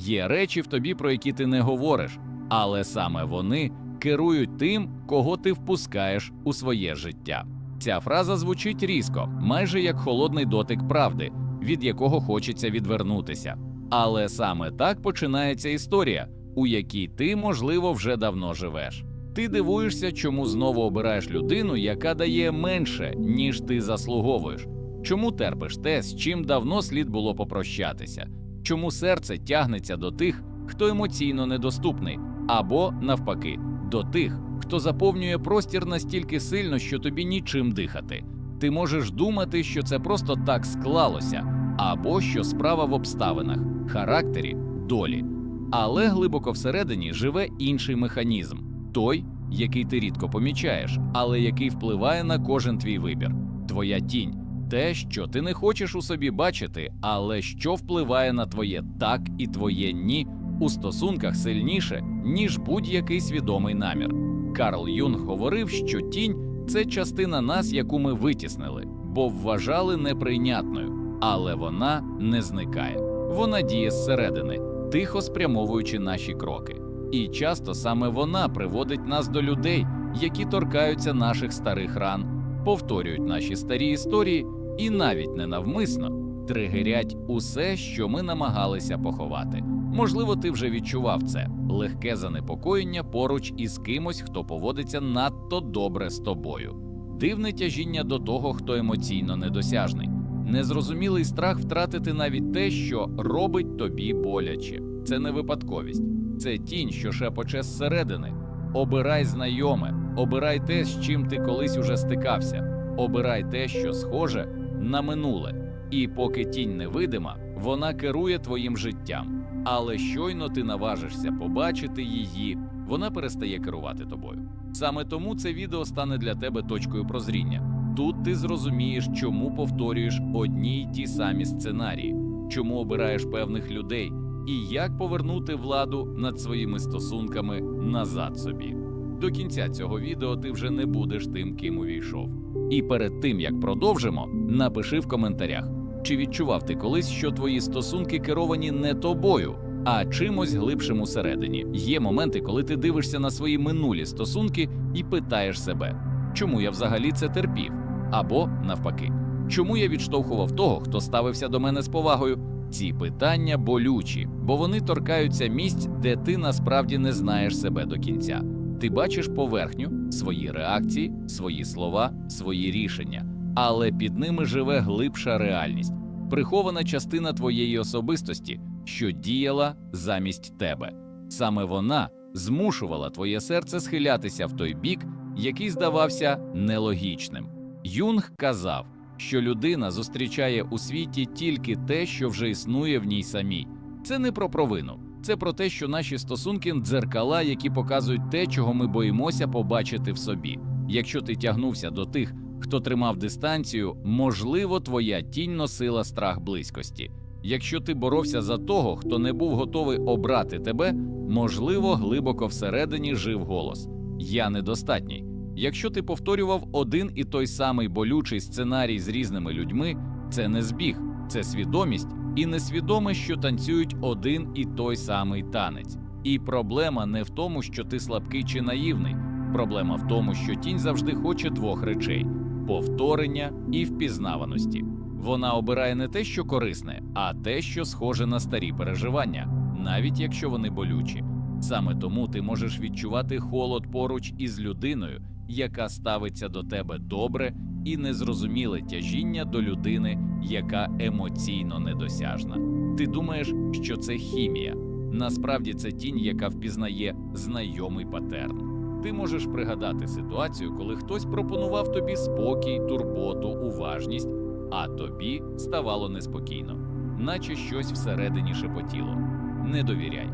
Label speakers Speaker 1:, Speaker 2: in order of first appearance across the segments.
Speaker 1: Є речі в тобі, про які ти не говориш, але саме вони керують тим, кого ти впускаєш у своє життя. Ця фраза звучить різко, майже як холодний дотик правди, від якого хочеться відвернутися. Але саме так починається історія, у якій ти, можливо, вже давно живеш. Ти дивуєшся, чому знову обираєш людину, яка дає менше, ніж ти заслуговуєш. Чому терпиш те, з чим давно слід було попрощатися? Чому серце тягнеться до тих, хто емоційно недоступний, або навпаки, до тих, хто заповнює простір настільки сильно, що тобі нічим дихати. Ти можеш думати, що це просто так склалося, або що справа в обставинах, характері, долі. Але глибоко всередині живе інший механізм той, який ти рідко помічаєш, але який впливає на кожен твій вибір, твоя тінь, те, що ти не хочеш у собі бачити, але що впливає на твоє так і твоє ні у стосунках сильніше, ніж будь-який свідомий намір. Карл Юнг говорив, що тінь це частина нас, яку ми витіснили, бо вважали неприйнятною, але вона не зникає. Вона діє зсередини, тихо спрямовуючи наші кроки. І часто саме вона приводить нас до людей, які торкаються наших старих ран, повторюють наші старі історії і навіть ненавмисно тригерять усе, що ми намагалися поховати. Можливо, ти вже відчував це легке занепокоєння поруч із кимось, хто поводиться надто добре з тобою, дивне тяжіння до того, хто емоційно недосяжний, незрозумілий страх втратити навіть те, що робить тобі боляче. Це не випадковість, це тінь, що шепоче зсередини. Обирай знайоме, обирай те, з чим ти колись уже стикався, обирай те, що схоже на минуле. І поки тінь невидима, вона керує твоїм життям. Але щойно ти наважишся побачити її, вона перестає керувати тобою. Саме тому це відео стане для тебе точкою прозріння. Тут ти зрозумієш, чому повторюєш одні й ті самі сценарії, чому обираєш певних людей, і як повернути владу над своїми стосунками назад собі. До кінця цього відео ти вже не будеш тим, ким увійшов. І перед тим як продовжимо, напиши в коментарях, чи відчував ти колись, що твої стосунки керовані не тобою, а чимось глибшим усередині. Є моменти, коли ти дивишся на свої минулі стосунки і питаєш себе, чому я взагалі це терпів? Або навпаки, чому я відштовхував того, хто ставився до мене з повагою? Ці питання болючі, бо вони торкаються місць, де ти насправді не знаєш себе до кінця. Ти бачиш поверхню, свої реакції, свої слова, свої рішення, але під ними живе глибша реальність, прихована частина твоєї особистості, що діяла замість тебе. Саме вона змушувала твоє серце схилятися в той бік, який здавався нелогічним. Юнг казав, що людина зустрічає у світі тільки те, що вже існує в ній самій. Це не про провину, це про те, що наші стосунки дзеркала, які показують те, чого ми боїмося побачити в собі. Якщо ти тягнувся до тих, хто тримав дистанцію, можливо, твоя тінь носила страх близькості. Якщо ти боровся за того, хто не був готовий обрати тебе, можливо, глибоко всередині жив голос Я недостатній. Якщо ти повторював один і той самий болючий сценарій з різними людьми, це не збіг, це свідомість і несвідоме, що танцюють один і той самий танець. І проблема не в тому, що ти слабкий чи наївний. Проблема в тому, що тінь завжди хоче двох речей: повторення і впізнаваності. Вона обирає не те, що корисне, а те, що схоже на старі переживання, навіть якщо вони болючі. Саме тому ти можеш відчувати холод поруч із людиною, яка ставиться до тебе добре, і незрозуміле тяжіння до людини, яка емоційно недосяжна. Ти думаєш, що це хімія. Насправді це тінь, яка впізнає знайомий патерн. Ти можеш пригадати ситуацію, коли хтось пропонував тобі спокій, турботу, уважність, а тобі ставало неспокійно, наче щось всередині шепотіло. Не довіряй.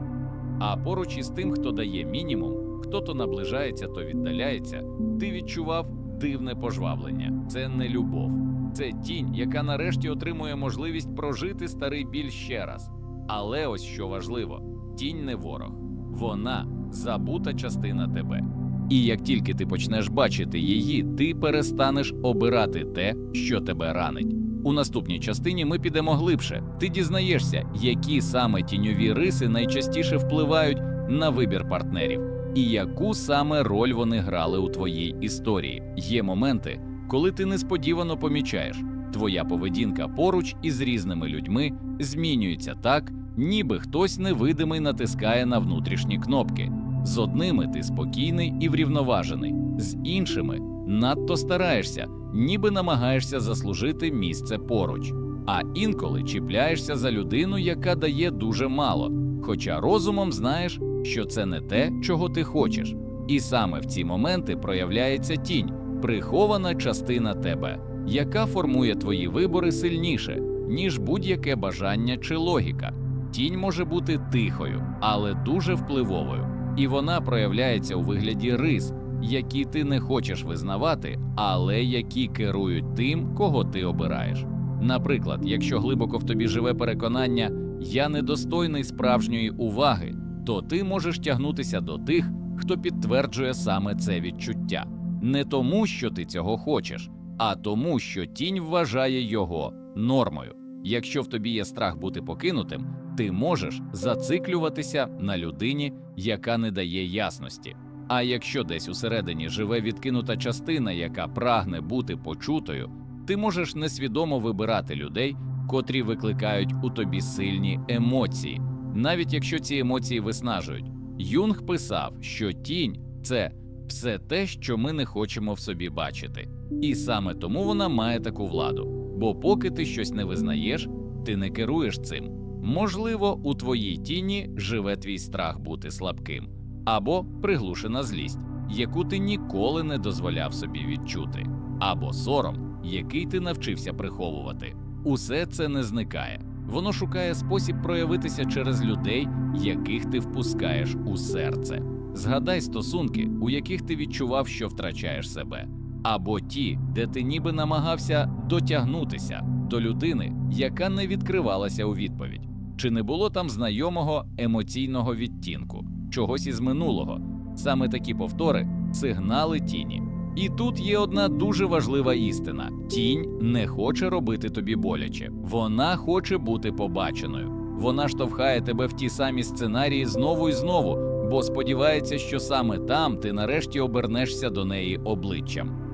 Speaker 1: А поруч із тим, хто дає мінімум, хто то наближається, то віддаляється, ти відчував дивне пожвавлення. Це не любов, це тінь, яка нарешті отримує можливість прожити старий біль ще раз. Але ось що важливо: тінь не ворог, вона забута частина тебе. І як тільки ти почнеш бачити її, ти перестанеш обирати те, що тебе ранить. У наступній частині ми підемо глибше. Ти дізнаєшся, які саме тіньові риси найчастіше впливають на вибір партнерів, і яку саме роль вони грали у твоїй історії. Є моменти, коли ти несподівано помічаєш, твоя поведінка поруч із різними людьми змінюється так, ніби хтось невидимий натискає на внутрішні кнопки. З одними ти спокійний і врівноважений, з іншими надто стараєшся, ніби намагаєшся заслужити місце поруч. А інколи чіпляєшся за людину, яка дає дуже мало, хоча розумом знаєш, що це не те, чого ти хочеш. І саме в ці моменти проявляється тінь, прихована частина тебе, яка формує твої вибори сильніше, ніж будь-яке бажання чи логіка. Тінь може бути тихою, але дуже впливовою, і вона проявляється у вигляді рис, які ти не хочеш визнавати, але які керують тим, кого ти обираєш. Наприклад, якщо глибоко в тобі живе переконання я недостойний справжньої уваги, то ти можеш тягнутися до тих, хто підтверджує саме це відчуття, не тому, що ти цього хочеш, а тому, що тінь вважає його нормою. Якщо в тобі є страх бути покинутим, ти можеш зациклюватися на людині, яка не дає ясності. А якщо десь усередині живе відкинута частина, яка прагне бути почутою, ти можеш несвідомо вибирати людей, котрі викликають у тобі сильні емоції, навіть якщо ці емоції виснажують. Юнг писав, що тінь це все те, що ми не хочемо в собі бачити, і саме тому вона має таку владу. Бо поки ти щось не визнаєш, ти не керуєш цим. Можливо, у твоїй тіні живе твій страх бути слабким або приглушена злість, яку ти ніколи не дозволяв собі відчути, або сором, який ти навчився приховувати. Усе це не зникає. Воно шукає спосіб проявитися через людей, яких ти впускаєш у серце. Згадай стосунки, у яких ти відчував, що втрачаєш себе, або ті, де ти ніби намагався дотягнутися до людини, яка не відкривалася у відповідь. Чи не було там знайомого емоційного відтінку, чогось із минулого? Саме такі повтори сигнали тіні. І тут є одна дуже важлива істина: тінь не хоче робити тобі боляче, вона хоче бути побаченою. Вона штовхає тебе в ті самі сценарії знову і знову, бо сподівається, що саме там ти нарешті обернешся до неї обличчям.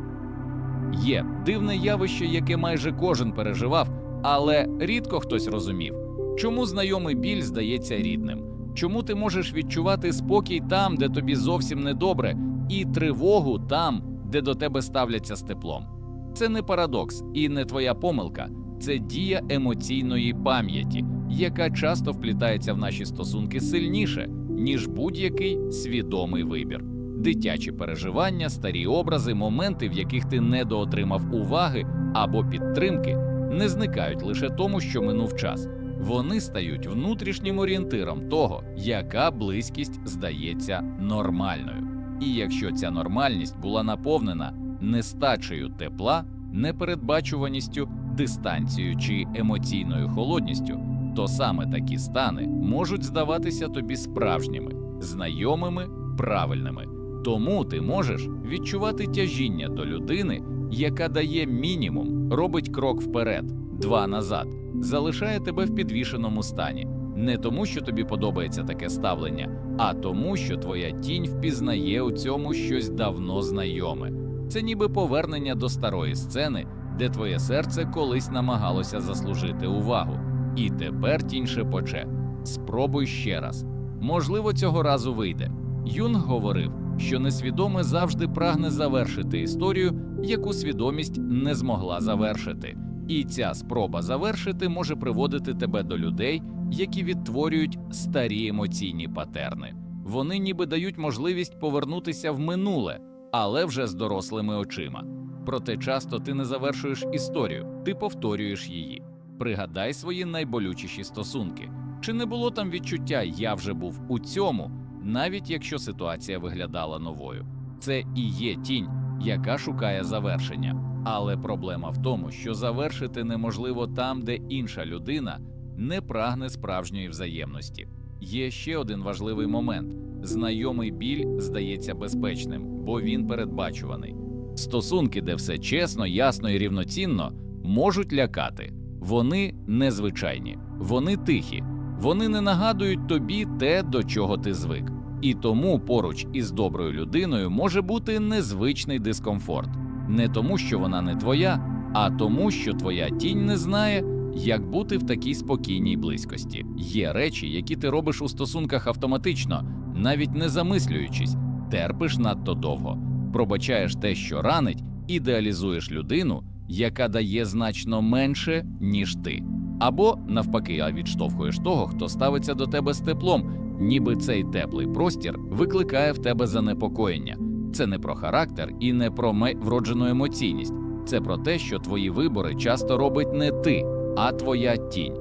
Speaker 1: Є дивне явище, яке майже кожен переживав, але рідко хтось розумів, чому знайомий біль здається рідним, чому ти можеш відчувати спокій там, де тобі зовсім недобре, і тривогу там, де до тебе ставляться з теплом. Це не парадокс і не твоя помилка, це дія емоційної пам'яті, яка часто вплітається в наші стосунки сильніше, ніж будь-який свідомий вибір. Дитячі переживання, старі образи, моменти, в яких ти недоотримав уваги або підтримки, не зникають лише тому, що минув час. Вони стають внутрішнім орієнтиром того, яка близькість здається нормальною. І якщо ця нормальність була наповнена нестачею тепла, непередбачуваністю, дистанцією чи емоційною холодністю, то саме такі стани можуть здаватися тобі справжніми, знайомими, правильними. Тому ти можеш відчувати тяжіння до людини, яка дає мінімум, робить крок вперед, два назад, залишає тебе в підвішеному стані. Не тому, що тобі подобається таке ставлення, а тому, що твоя тінь впізнає у цьому щось давно знайоме. Це ніби повернення до старої сцени, де твоє серце колись намагалося заслужити увагу. І тепер тінь шепоче. Спробуй ще раз. Можливо, цього разу вийде. Юнг говорив, що несвідоме завжди прагне завершити історію, яку свідомість не змогла завершити. І ця спроба завершити може приводити тебе до людей, які відтворюють старі емоційні патерни. Вони ніби дають можливість повернутися в минуле, але вже з дорослими очима. Проте часто ти не завершуєш історію, ти повторюєш її. Пригадай свої найболючіші стосунки. Чи не було там відчуття я вже був у цьому, навіть якщо ситуація виглядала новою? Це і є тінь, яка шукає завершення. Але проблема в тому, що завершити неможливо там, де інша людина не прагне справжньої взаємності. Є ще один важливий момент: знайомий біль здається безпечним, бо він передбачуваний. Стосунки, де все чесно, ясно і рівноцінно, можуть лякати. Вони незвичайні, вони тихі, вони не нагадують тобі те, до чого ти звик. І тому поруч із доброю людиною може бути незвичний дискомфорт, не тому, що вона не твоя, а тому, що твоя тінь не знає, як бути в такій спокійній близькості. Є речі, які ти робиш у стосунках автоматично, навіть не замислюючись, терпиш надто довго, пробачаєш те, що ранить, ідеалізуєш людину, яка дає значно менше, ніж ти. Або навпаки, а відштовхуєш того, хто ставиться до тебе з теплом, ніби цей теплий простір викликає в тебе занепокоєння. Це не про характер і не про вроджену емоційність. Це про те, що твої вибори часто робить не ти, а твоя тінь.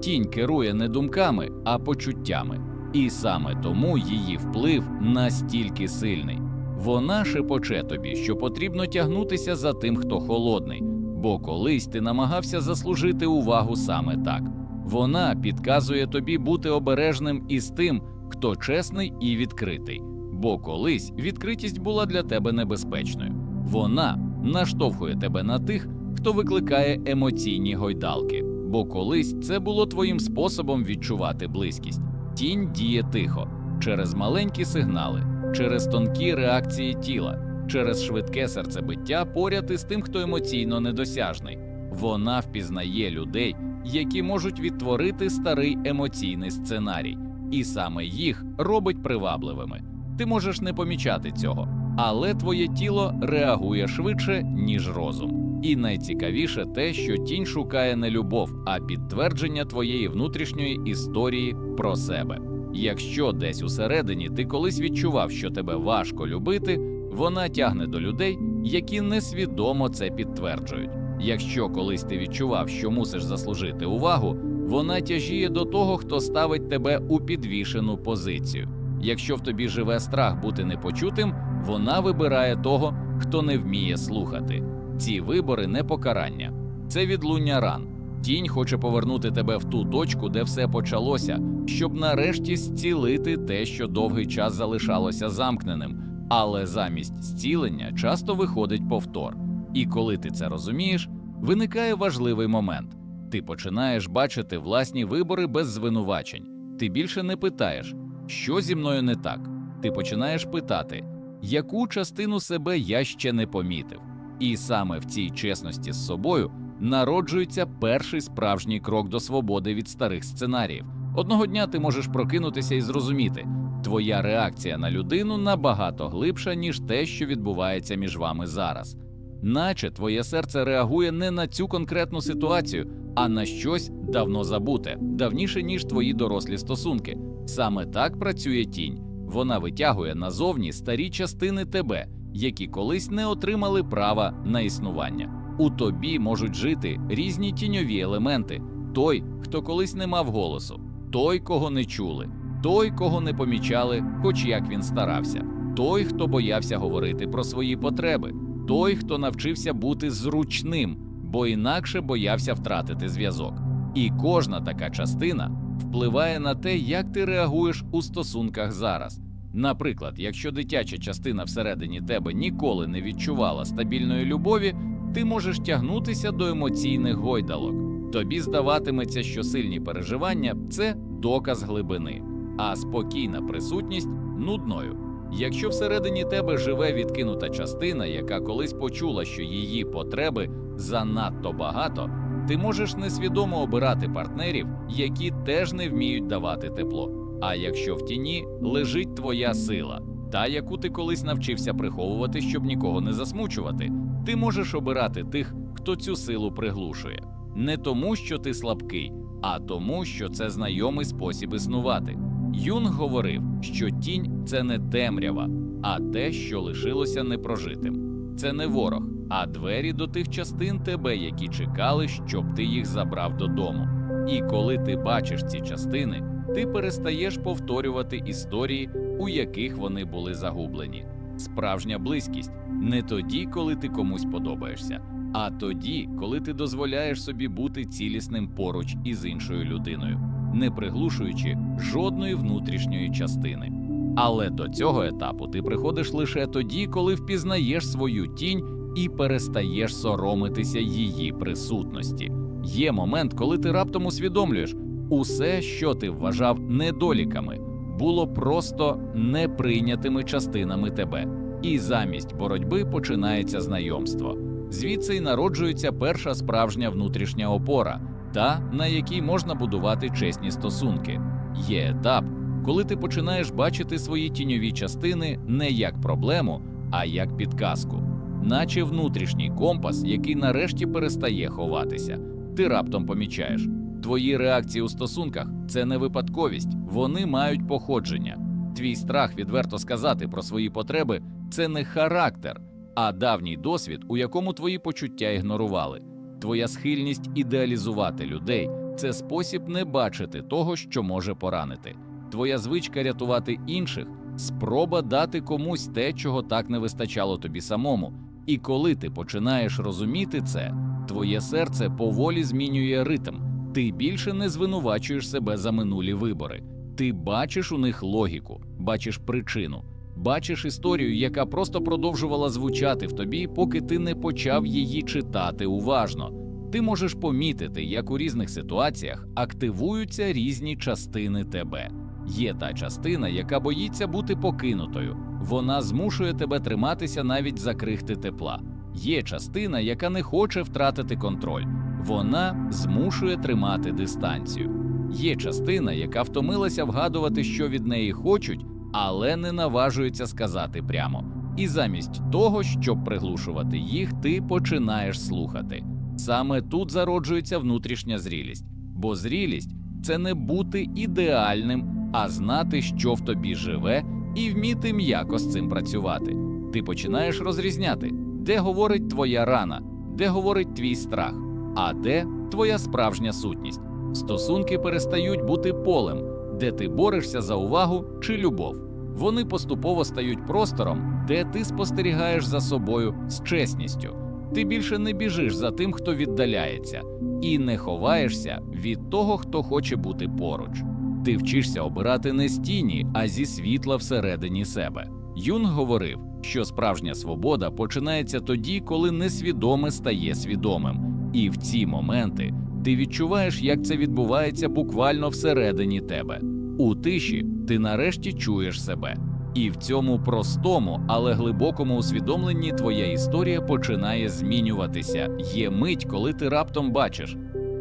Speaker 1: Тінь керує не думками, а почуттями. І саме тому її вплив настільки сильний. Вона шепоче тобі, що потрібно тягнутися за тим, хто холодний, бо колись ти намагався заслужити увагу саме так. Вона підказує тобі бути обережним із тим, хто чесний і відкритий, бо колись відкритість була для тебе небезпечною. Вона наштовхує тебе на тих, хто викликає емоційні гойдалки, бо колись це було твоїм способом відчувати близькість. Тінь діє тихо, через маленькі сигнали, через тонкі реакції тіла, через швидке серцебиття поряд із тим, хто емоційно недосяжний. Вона впізнає людей, які можуть відтворити старий емоційний сценарій, і саме їх робить привабливими. Ти можеш не помічати цього, але твоє тіло реагує швидше, ніж розум. І найцікавіше те, що тінь шукає не любов, а підтвердження твоєї внутрішньої історії про себе. Якщо десь усередині ти колись відчував, що тебе важко любити, вона тягне до людей, які несвідомо це підтверджують. Якщо колись ти відчував, що мусиш заслужити увагу, вона тяжіє до того, хто ставить тебе у підвішену позицію. Якщо в тобі живе страх бути непочутим, вона вибирає того, хто не вміє слухати. Ці вибори не покарання, це відлуння ран. Тінь хоче повернути тебе в ту точку, де все почалося, щоб нарешті зцілити те, що довгий час залишалося замкненим. Але замість зцілення часто виходить повтор. І коли ти це розумієш, виникає важливий момент. Ти починаєш бачити власні вибори без звинувачень. Ти більше не питаєш, що зі мною не так. Ти починаєш питати, яку частину себе я ще не помітив. І саме в цій чесності з собою народжується перший справжній крок до свободи від старих сценаріїв. Одного дня ти можеш прокинутися і зрозуміти, твоя реакція на людину набагато глибша, ніж те, що відбувається між вами зараз. Наче твоє серце реагує не на цю конкретну ситуацію, а на щось давно забуте, давніше, ніж твої дорослі стосунки. Саме так працює тінь. Вона витягує назовні старі частини тебе, які колись не отримали права на існування. У тобі можуть жити різні тіньові елементи: той, хто колись не мав голосу, той, кого не чули, той, кого не помічали, хоч як він старався, той, хто боявся говорити про свої потреби, той, хто навчився бути зручним, бо інакше боявся втратити зв'язок. І кожна така частина впливає на те, як ти реагуєш у стосунках зараз. Наприклад, якщо дитяча частина всередині тебе ніколи не відчувала стабільної любові, ти можеш тягнутися до емоційних гойдалок. Тобі здаватиметься, що сильні переживання це доказ глибини, а спокійна присутність нудною. Якщо всередині тебе живе відкинута частина, яка колись почула, що її потреби занадто багато, ти можеш несвідомо обирати партнерів, які теж не вміють давати тепло. А якщо в тіні лежить твоя сила, та яку ти колись навчився приховувати, щоб нікого не засмучувати, ти можеш обирати тих, хто цю силу приглушує, не тому, що ти слабкий, а тому, що це знайомий спосіб існувати. Юнг говорив, що тінь це не темрява, а те, що лишилося непрожитим. Це не ворог, а двері до тих частин тебе, які чекали, щоб ти їх забрав додому. І коли ти бачиш ці частини, ти перестаєш повторювати історії, у яких вони були загублені. Справжня близькість не тоді, коли ти комусь подобаєшся, а тоді, коли ти дозволяєш собі бути цілісним поруч із іншою людиною, не приглушуючи жодної внутрішньої частини. Але до цього етапу ти приходиш лише тоді, коли впізнаєш свою тінь і перестаєш соромитися її присутності. Є момент, коли ти раптом усвідомлюєш, усе, що ти вважав недоліками, було просто неприйнятими частинами тебе, і замість боротьби починається знайомство. Звідси й народжується перша справжня внутрішня опора, та на якій можна будувати чесні стосунки. Є етап, коли ти починаєш бачити свої тіньові частини не як проблему, а як підказку, наче внутрішній компас, який нарешті перестає ховатися. Ти раптом помічаєш. Твої реакції у стосунках це не випадковість, вони мають походження. Твій страх відверто сказати про свої потреби це не характер, а давній досвід, у якому твої почуття ігнорували. Твоя схильність ідеалізувати людей це спосіб не бачити того, що може поранити. Твоя звичка рятувати інших спроба дати комусь те, чого так не вистачало тобі самому. І коли ти починаєш розуміти це, твоє серце поволі змінює ритм. Ти більше не звинувачуєш себе за минулі вибори. Ти бачиш у них логіку, бачиш причину, бачиш історію, яка просто продовжувала звучати в тобі, поки ти не почав її читати уважно. Ти можеш помітити, як у різних ситуаціях активуються різні частини тебе. Є та частина, яка боїться бути покинутою. Вона змушує тебе триматися навіть за крихти тепла. Є частина, яка не хоче втратити контроль. Вона змушує тримати дистанцію. Є частина, яка втомилася вгадувати, що від неї хочуть, але не наважується сказати прямо. І замість того, щоб приглушувати їх, ти починаєш слухати. Саме тут зароджується внутрішня зрілість, бо зрілість це не бути ідеальним, а знати, що в тобі живе, і вміти м'яко з цим працювати. Ти починаєш розрізняти, де говорить твоя рана, де говорить твій страх, а де твоя справжня сутність. Стосунки перестають бути полем, де ти борешся за увагу чи любов. Вони поступово стають простором, де ти спостерігаєш за собою з чесністю. Ти більше не біжиш за тим, хто віддаляється, і не ховаєшся від того, хто хоче бути поруч. Ти вчишся обирати не з тіні, а зі світла всередині себе. Юнг говорив, що справжня свобода починається тоді, коли несвідоме стає свідомим, і в ці моменти ти відчуваєш, як це відбувається буквально всередині тебе. У тиші ти нарешті чуєш себе. І в цьому простому, але глибокому усвідомленні твоя історія починає змінюватися. Є мить, коли ти раптом бачиш.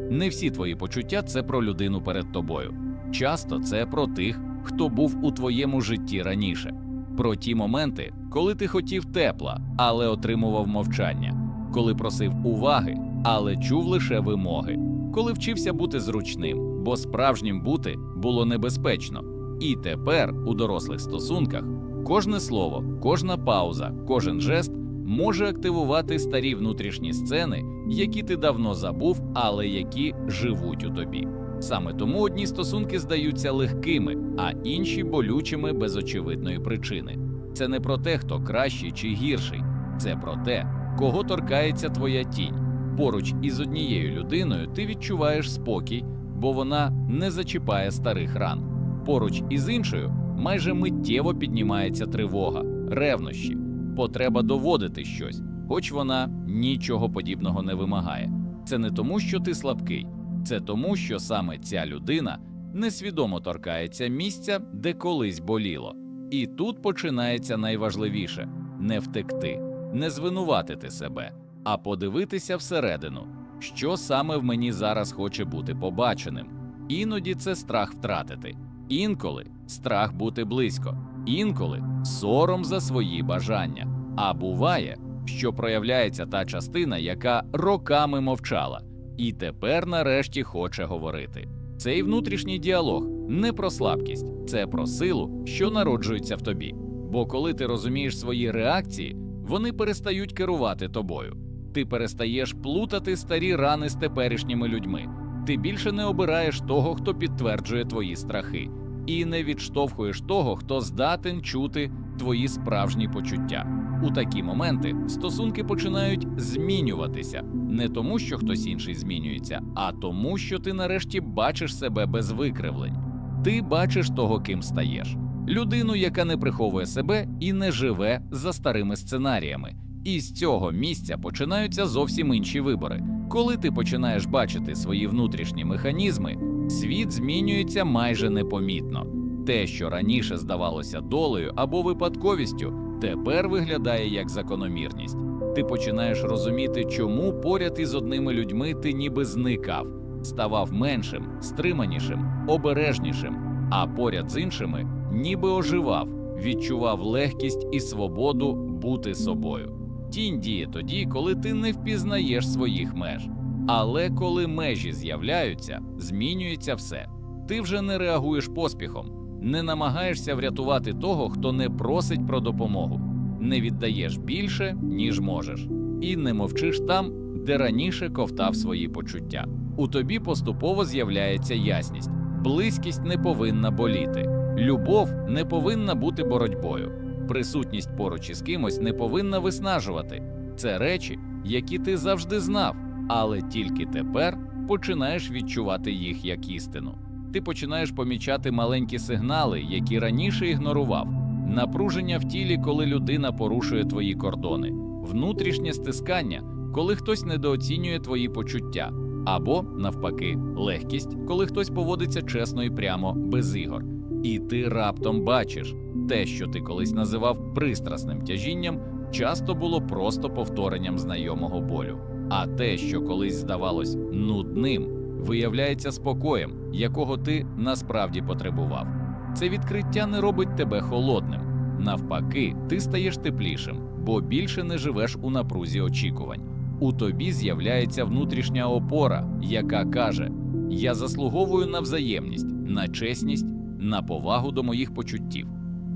Speaker 1: Не всі твої почуття це про людину перед тобою. Часто це про тих, хто був у твоєму житті раніше, про ті моменти, коли ти хотів тепла, але отримував мовчання, коли просив уваги, але чув лише вимоги, коли вчився бути зручним, бо справжнім бути було небезпечно. І тепер у дорослих стосунках кожне слово, кожна пауза, кожен жест може активувати старі внутрішні сцени, які ти давно забув, але які живуть у тобі. Саме тому одні стосунки здаються легкими, а інші болючими без очевидної причини. Це не про те, хто кращий чи гірший, це про те, кого торкається твоя тінь. Поруч із однією людиною ти відчуваєш спокій, бо вона не зачіпає старих ран. Поруч із іншою майже миттєво піднімається тривога, ревнощі, потреба доводити щось, хоч вона нічого подібного не вимагає. Це не тому, що ти слабкий, це тому, що саме ця людина несвідомо торкається місця, де колись боліло. І тут починається найважливіше не втекти, не звинуватити себе, а подивитися всередину, що саме в мені зараз хоче бути побаченим. Іноді це страх втратити. Інколи страх бути близько, інколи сором за свої бажання. А буває, що проявляється та частина, яка роками мовчала, і тепер нарешті хоче говорити. Цей внутрішній діалог не про слабкість, це про силу, що народжується в тобі. Бо коли ти розумієш свої реакції, вони перестають керувати тобою. Ти перестаєш плутати старі рани з теперішніми людьми. Ти більше не обираєш того, хто підтверджує твої страхи, і не відштовхуєш того, хто здатен чути твої справжні почуття. У такі моменти стосунки починають змінюватися не тому, що хтось інший змінюється, а тому, що ти нарешті бачиш себе без викривлень. Ти бачиш того, ким стаєш. Людину, яка не приховує себе і не живе за старими сценаріями. І з цього місця починаються зовсім інші вибори. Коли ти починаєш бачити свої внутрішні механізми, світ змінюється майже непомітно. Те, що раніше здавалося долею або випадковістю, тепер виглядає як закономірність. Ти починаєш розуміти, чому поряд із одними людьми ти ніби зникав, ставав меншим, стриманішим, обережнішим, а поряд з іншими ніби оживав, відчував легкість і свободу бути собою. Тінь діє тоді, коли ти не впізнаєш своїх меж. Але коли межі з'являються, змінюється все. Ти вже не реагуєш поспіхом, не намагаєшся врятувати того, хто не просить про допомогу, не віддаєш більше, ніж можеш, і не мовчиш там, де раніше ковтав свої почуття. У тобі поступово з'являється ясність, близькість не повинна боліти, любов не повинна бути боротьбою, присутність поруч із кимось не повинна виснажувати. Це речі, які ти завжди знав, але тільки тепер починаєш відчувати їх як істину. Ти починаєш помічати маленькі сигнали, які раніше ігнорував, напруження в тілі, коли людина порушує твої кордони, внутрішнє стискання, коли хтось недооцінює твої почуття, або, навпаки, легкість, коли хтось поводиться чесно і прямо без ігор. І ти раптом бачиш, те, що ти колись називав пристрасним тяжінням, часто було просто повторенням знайомого болю. А те, що колись здавалось нудним, виявляється спокоєм, якого ти насправді потребував. Це відкриття не робить тебе холодним. Навпаки, ти стаєш теплішим, бо більше не живеш у напрузі очікувань. У тобі з'являється внутрішня опора, яка каже: Я заслуговую на взаємність, на чесність, на повагу до моїх почуттів.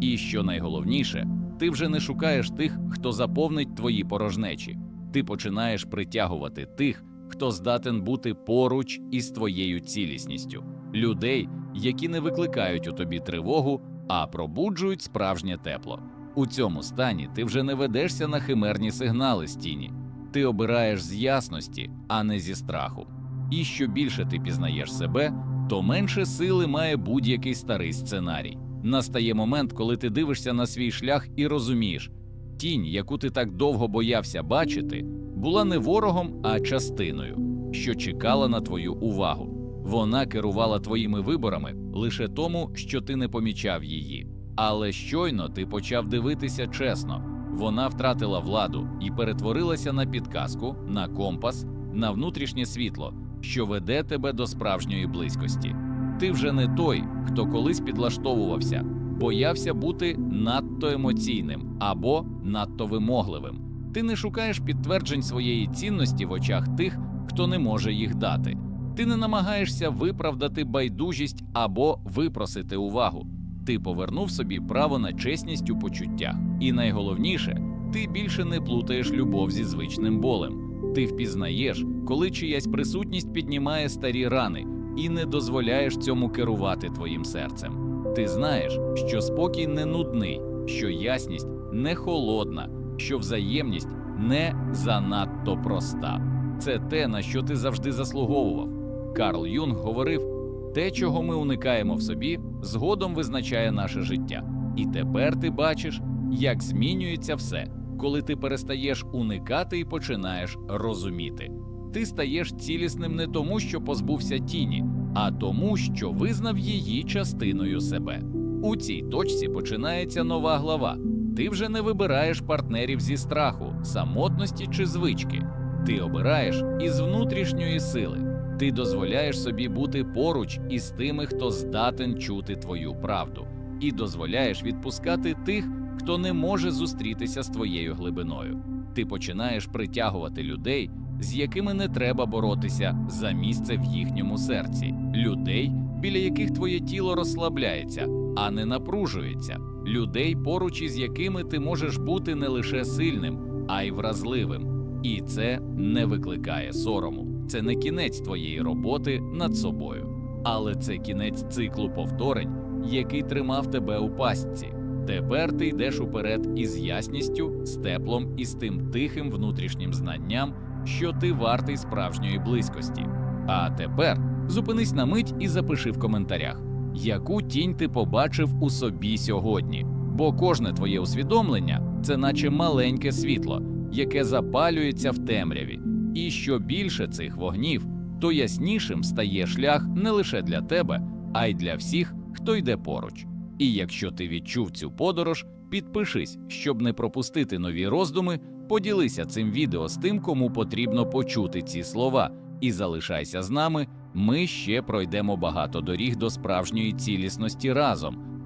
Speaker 1: І що найголовніше, ти вже не шукаєш тих, хто заповнить твої порожнечі. Ти починаєш притягувати тих, хто здатен бути поруч із твоєю цілісністю, людей, які не викликають у тобі тривогу, а пробуджують справжнє тепло. У цьому стані ти вже не ведешся на химерні сигнали з тіні. Ти обираєш з ясності, а не зі страху. І що більше ти пізнаєш себе, то менше сили має будь-який старий сценарій. Настає момент, коли ти дивишся на свій шлях і розумієш, тінь, яку ти так довго боявся бачити, була не ворогом, а частиною, що чекала на твою увагу. Вона керувала твоїми виборами лише тому, що ти не помічав її. Але щойно ти почав дивитися чесно, вона втратила владу і перетворилася на підказку, на компас, на внутрішнє світло, що веде тебе до справжньої близькості. Ти вже не той, хто колись підлаштовувався, боявся бути надто емоційним або надто вимогливим. Ти не шукаєш підтверджень своєї цінності в очах тих, хто не може їх дати. Ти не намагаєшся виправдати байдужість або випросити увагу. Ти повернув собі право на чесність у почуттях. І найголовніше, ти більше не плутаєш любов зі звичним болем. Ти впізнаєш, коли чиясь присутність піднімає старі рани, і не дозволяєш цьому керувати твоїм серцем. Ти знаєш, що спокій не нудний, що ясність не холодна, що взаємність не занадто проста. Це те, на що ти завжди заслуговував. Карл Юнг говорив: те, чого ми уникаємо в собі, згодом визначає наше життя. І тепер ти бачиш, як змінюється все, коли ти перестаєш уникати і починаєш розуміти. Ти стаєш цілісним не тому, що позбувся тіні, а тому, що визнав її частиною себе. У цій точці починається нова глава. Ти вже не вибираєш партнерів зі страху, самотності чи звички. Ти обираєш із внутрішньої сили. Ти дозволяєш собі бути поруч із тими, хто здатен чути твою правду, і дозволяєш відпускати тих, хто не може зустрітися з твоєю глибиною. Ти починаєш притягувати людей, з якими не треба боротися за місце в їхньому серці, людей, біля яких твоє тіло розслабляється, а не напружується, людей, поруч із якими ти можеш бути не лише сильним, а й вразливим. І це не викликає сорому. Це не кінець твоєї роботи над собою, але це кінець циклу повторень, який тримав тебе у пастці. Тепер ти йдеш уперед із ясністю, з теплом і з тим тихим внутрішнім знанням, що ти вартий справжньої близькості. А тепер зупинись на мить і запиши в коментарях, яку тінь ти побачив у собі сьогодні. Бо кожне твоє усвідомлення це наче маленьке світло, яке запалюється в темряві. І що більше цих вогнів, то яснішим стає шлях не лише для тебе, а й для всіх, хто йде поруч. І якщо ти відчув цю подорож, підпишись, щоб не пропустити нові роздуми, поділися цим відео з тим, кому потрібно почути ці слова, і залишайся з нами. Ми ще пройдемо багато доріг до справжньої цілісності разом.